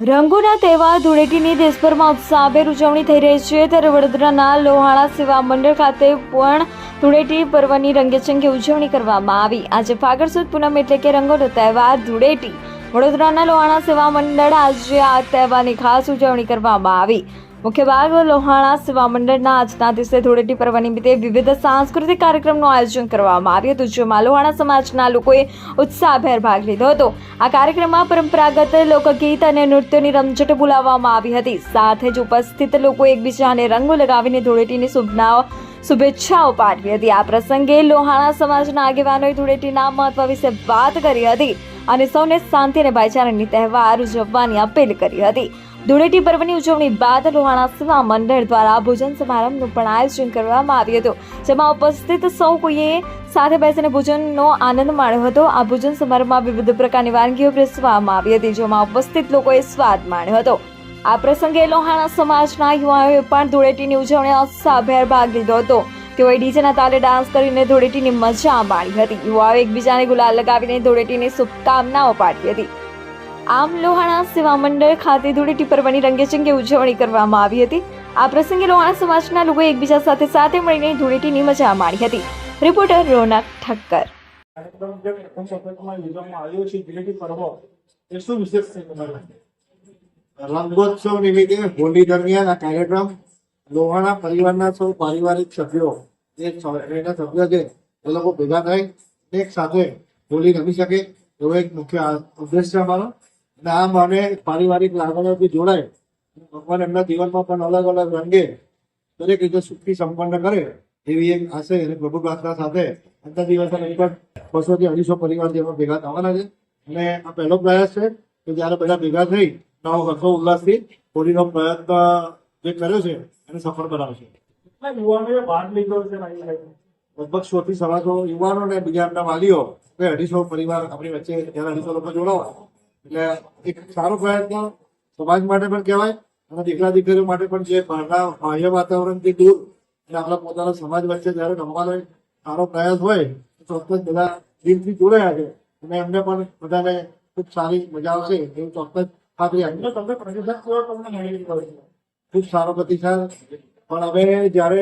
રંગોના તહેવાર ધૂળેટીની દેશભરમાં ઉત્સાહભેર ઉજવણી થઈ રહી છે, ત્યારે વડોદરાના લોહાણા સેવા મંડળ ખાતે પણ ધૂળેટી પર્વની રંગેચંગે ઉજવણી કરવામાં આવી. આજે ફાગણ સુદ પૂનમ એટલે કે રંગોનો તહેવાર ધૂળેટી. વડોદરાના લોહાણા સેવા મંડળ આજે આ તહેવારની ખાસ ઉજવણી કરવામાં આવી. મુખ્ય ભાગ લોહાણા સેવા મંડળના આજના દિવસે ધૂળેટી પર્વ નિમિત્તે વિવિધ સાંસ્કૃતિક કાર્યક્રમનું આયોજન કરવામાં આવ્યું હતું, જેમાં લોહાણા સમાજના લોકોએ ઉત્સાહભેર ભાગ લીધો હતો. આ કાર્યક્રમમાં પરંપરાગત લોકગીત અને નૃત્યની રમઝટ બોલાવવામાં આવી હતી. સાથે જ ઉપસ્થિત લોકો એકબીજાને રંગો લગાવીને ધૂળેટીની શુભનાઓ, શુભેચ્છાઓ પાઠવી હતી. આ પ્રસંગે લોહાણા સમાજના આગેવાનોએ ધૂળેટીના મહત્વ વિશે વાત કરી હતી અને સૌને શાંતિ અને ભાઈચારાની તહેવાર ઉજવવાની અપીલ કરી હતી. ધૂળેટી પર્વની ઉજવણી બાદ લોહાણા સેવા મંડળ દ્વારા ભોજન સમારંભનું પણ આયોજન કરવામાં આવ્યું હતું. જેમાં ઉપસ્થિત સૌ કોઈએ સાથે બેસીને ભોજનનો આનંદ માણ્યો હતો. આ ભોજન સમારંભમાં વિવિધ પ્રકારની વાનગીઓ પીરસવામાં આવી હતી, જેમાં ઉપસ્થિત લોકોએ સ્વાદ માણ્યો હતો. આ પ્રસંગે લોહાણા સમાજના યુવાઓએ પણ ધૂળેટીની ઉજવણી ઉત્સાહભેર ભાગ લીધો હતો. તેઓએ ડીજેના તાલે ડાન્સ કરીને ધૂળેટીની મજા માણી હતી. યુવાઓએ એકબીજાને ગુલાલ લગાવીને ધૂળેટીની શુભકામનાઓ પાઠવી હતી. આમ લોહાણા સેવા મંડળ ખાતે ધૂળેટી પર્વની રંગેચંગે ઉજવણી કરવામાં આવી હતી. આ પ્રસંગે લોહાણા સમાજના લોકો એકબીજા સાથે સાથે મળીને ધૂળેટીની મજા માણી હતી. રિપોર્ટર રોનક ઠક્કર. કાર્યક્રમ જે પ્રથમ યોજવામાં આવ્યો છે ધૂળેટી પર્વ એ શું વિશેષ છે રંગોત્સવ નિમિત્તે હોલી દરમિયાન આ કાર્યક્રમ લોહાણા પરિવારના સૌ પારિવારિક સભ્યો જે એના સભ્યો છે એ લોકો ભેગા થાય એક સાથે હોલી રમી શકે એવો એક મુખ્ય ઉદ્દેશ છે અમારો. અને આમ અમે પારિવારિક લાગણીઓથી જોડાય. ભગવાન એમના જીવનમાં પણ અલગ અલગ રંગે. દરેક રીતે સુખથી સંપન્ન કરે એવી એક આશય અને પ્રભુ પ્રાર્થના સાથે આજના દિવસે લગભગ બસો થી અઢીસો પરિવાર જેમાં ભેગા થવાના છે. અને આ પહેલો પ્રયાસ છે કે જ્યારે બધા ભેગા થઈ નવો હર્ષો ઉલ્લાસથી હોળીનો પ્રયત્ન જે કર્યો છે એને સફળ બનાવશે. યુવાનોએ ભાગ લીધો છે? લગભગ સો થી સવાસો યુવાનો અને બીજા એમના વાલીઓ કે અઢીસો પરિવાર આપણી વચ્ચે ત્યારે અઢીસો લોકો જોડાવા એટલે એક સારો પ્રયત્ન સમાજ માટે પણ કહેવાય અને દીકરા દીકરીઓ માટે પણ જે બહારના બાહ્ય વાતાવરણથી દૂર અને આપણા પોતાના સમાજ વચ્ચે જ્યારે રમવાનો સારો પ્રયાસ હોય, તો ચોક્કસ બધા દિલથી જોડાયા છે. અને એમને પણ બધાને ખૂબ સારી મજા આવશે. એવું ચોક્કસ ખાતરી આપી તમને પ્રતિસાદ તમને ખૂબ સારો પ્રતિસાદ. પણ હવે જ્યારે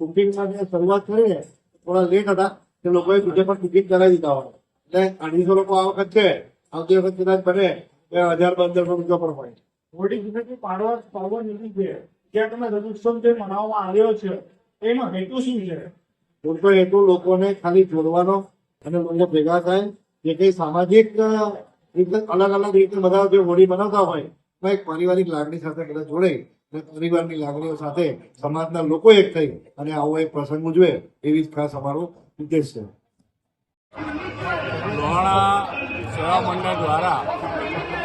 બુકિંગમાં જે શરૂઆત કરી ને, થોડા લેટ હતા, તે લોકોએ બીજે પણ કુકિંગ કરાવી દીધા હોય. એટલે અઢીસો લોકો આ વખત છે. આવતી વખત કદાચ બને બે હજાર પંદરસો રૂપિયા પણ હોય. પાડવા જ્યાં તમે રજોત્સવ જે મનાવવામાં આવ્યો છે એમાં હેતુ શું છે? હેતુ લોકોને ખાલી જોડવાનો અને લોકો ભેગા થાય. જે કઈ સામાજિક રીતે અલગ અલગ રીતે બધા જે હોળી બનાવતા હોય એમાં એક પારિવારિક લાગણી સાથે બધા જોડે અને પરિવારની લાગણીઓ સાથે સમાજના લોકો એક થઈ અને આવો એક પ્રસંગ ઉજવે એવી જ ખાસ અમારો ઉદ્દેશ છે. લોહાણા સેવા મંડળ દ્વારા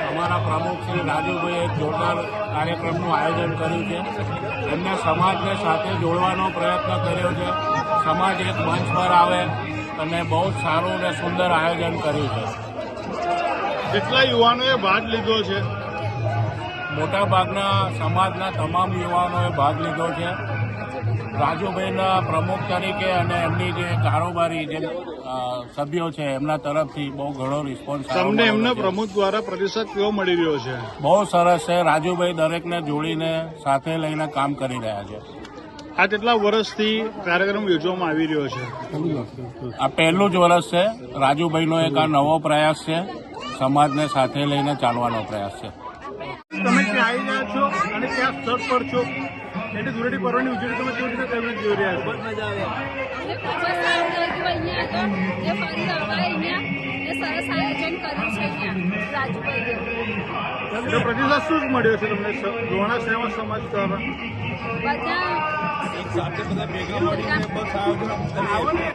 અમારા પ્રમુખ શ્રી રાજુભાઈએ એક જોરદાર કાર્યક્રમનું આયોજન કર્યું છે. એમને સમાજને સાથે જોડવાનો પ્રયત્ન કર્યો છે. સમાજ એક મંચ પર આવે અને બહુ જ સારું અને સુંદર આયોજન કર્યું છે. કેટલા યુવાનોએ ભાગ લીધો છે? મોટાભાગના સમાજના તમામ યુવાનોએ ભાગ લીધો છે. રાજુભાઈના પ્રમુખ તરીકે અને એમની જે કારોબારી જે સભ્યો છે એમના તરફથી બહુ ઘણો રિસ્પોન્સ તમને એમના પ્રમુખ દ્વારા પ્રતિસાદ કેવો મળી રહ્યો છે? બહુ સરસ છે. રાજુભાઈ દરેકને જોડીને સાથે લઈને કામ કરી રહ્યા છે. આ કેટલા વર્ષથી કાર્યક્રમ યોજવામાં આવી રહ્યો છે? આ પહેલું જ વર્ષ છે. રાજુભાઈનો એક આ નવો પ્રયાસ છે. સમાજને સાથે લઈને ચાલવાનો પ્રયાસ છે. તમે ક્યાં આવી રહ્યા છો અને ક્યાં સ્તર પર છો? એટલે ધૂળેટી પર્વની ઉજવણી તમે કેવી રીતે તમે જોઈ રહ્યા છો? અમને ખૂબ જ સારું લાગ્યું અહીંયા તો એ ફરી આવા અહીંયા ને સરસ આયોજન કર્યું છે અહીંયા રાજુભાઈએ. એટલે પ્રતિસાદ શું મળ્યો છે તમને? લોહાણા સેવા સમાજ દ્વારા? બધા સાથે બધા ભેગા મળીને બસ આયોજન